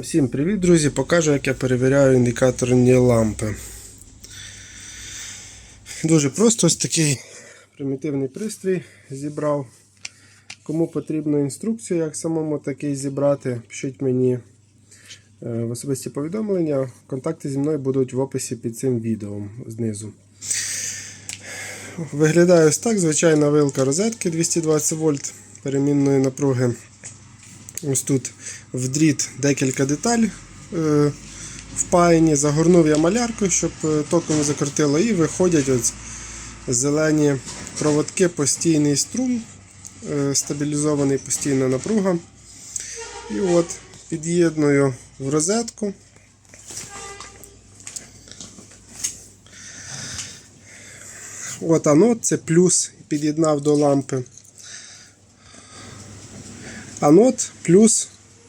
Всім привіт, друзі! Покажу, як я перевіряю індикаторні лампи. Дуже просто ось такий примітивний пристрій зібрав. Кому потрібна інструкція, як самому такий зібрати, пишіть мені е, в особисті повідомлення. Контакти зі мною будуть в описі під цим відео знизу. Виглядає ось так, звичайна вилка розетки 220 вольт перемінної напруги. Ось тут в дріт декілька деталей е, впаяні. Загорнув я маляркою, щоб е, током закрутило, і виходять ось зелені проводки, постійний струм, е, стабілізований постійна напруга. І от під'єдную в розетку. От анод, це плюс, під'єднав до лампи. Анод плюс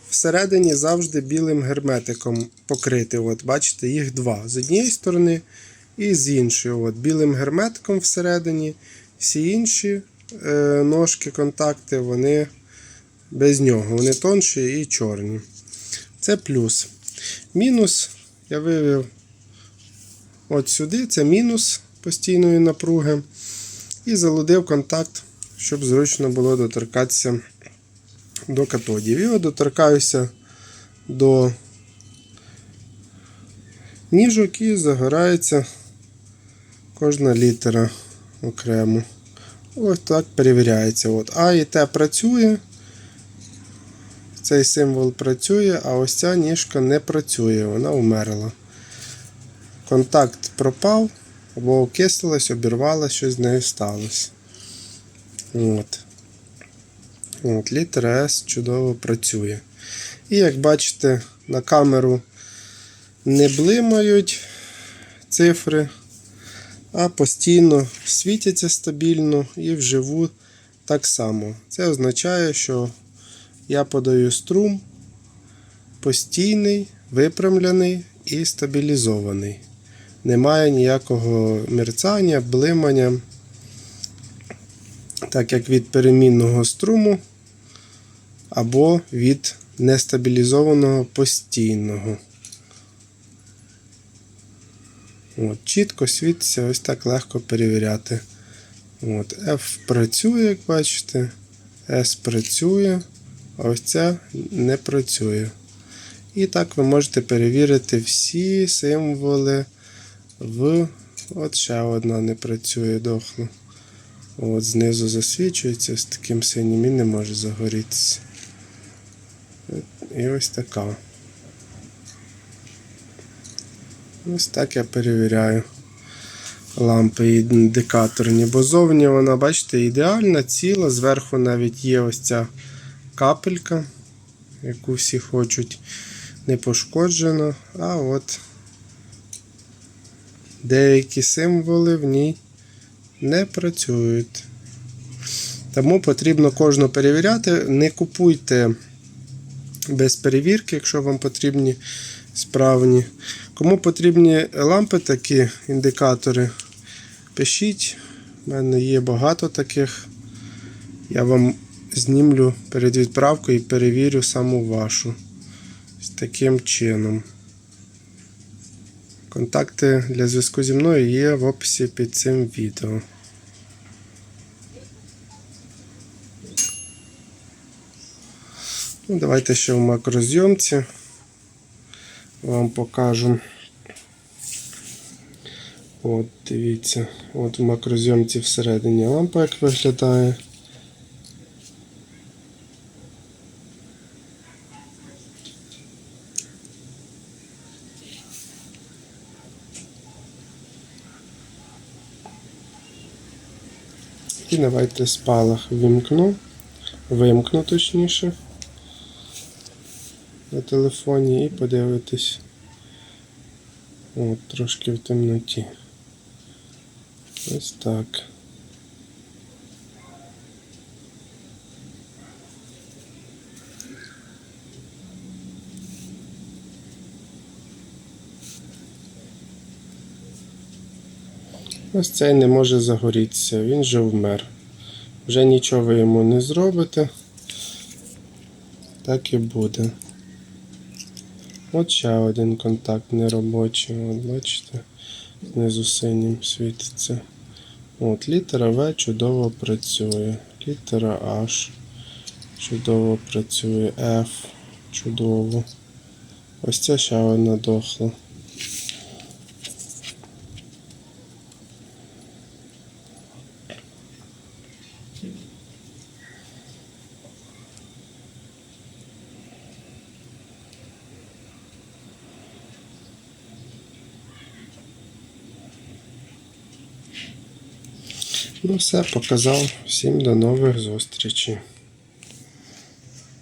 всередині завжди білим герметиком покрити. От, Бачите, їх два. З однієї сторони і з іншої. От, Білим герметиком всередині. Всі інші е, ножки, контакти, вони без нього. Вони тонші і чорні. Це плюс. Мінус я вивів от сюди, це мінус постійної напруги. І залудив контакт, щоб зручно було доторкатися до катодів. І от доторкаюся до ніжок і загорається кожна літера окремо. Ось так перевіряється. От. А і Т працює. Цей символ працює, а ось ця ніжка не працює, вона умерла. Контакт пропав, або окислилась, обірвалась, щось з нею сталося. От. Літера S чудово працює. І як бачите, на камеру не блимають цифри, а постійно світяться стабільно і вживу так само. Це означає, що я подаю струм постійний, випрямлений і стабілізований. Немає ніякого мерцання, блимання, так як від перемінного струму або від нестабілізованого постійного. От, Чітко світиться, ось так легко перевіряти. От, F працює, як бачите, S працює, а ось ця не працює. І так ви можете перевірити всі символи в. От ще одна не працює дохло. От знизу засвічується з таким синім і не може загорітися. І ось така. Ось так я перевіряю лампи індикаторні, бо зовні вона, бачите, ідеальна, ціла, зверху навіть є ось ця капелька, яку всі хочуть не пошкоджена, а от деякі символи в ній не працюють. Тому потрібно кожну перевіряти. Не купуйте без перевірки, якщо вам потрібні справні. Кому потрібні лампи, такі індикатори, пишіть. У мене є багато таких. Я вам знімлю перед відправкою і перевірю саму вашу. З таким чином. Контакти для зв'язку зі мною є в описі під цим відео. Ну, Давайте ще в макрозйомці вам покажу. От, дивіться, от в макрозйомці всередині лампа як виглядає. І давайте спалах вимкну, вимкну точніше на телефоні і подивитись От, трошки в темноті. Ось так. Ось цей не може загорітися, він же вмер. Вже нічого ви йому не зробите. Так і буде. От ще один контакт неробочий. От бачите, знизу синім світиться. От, літера В чудово працює. Літера H чудово працює. F чудово. Ось ця ще одна дохла. Ну все, показав. Всім до нових зустрічей.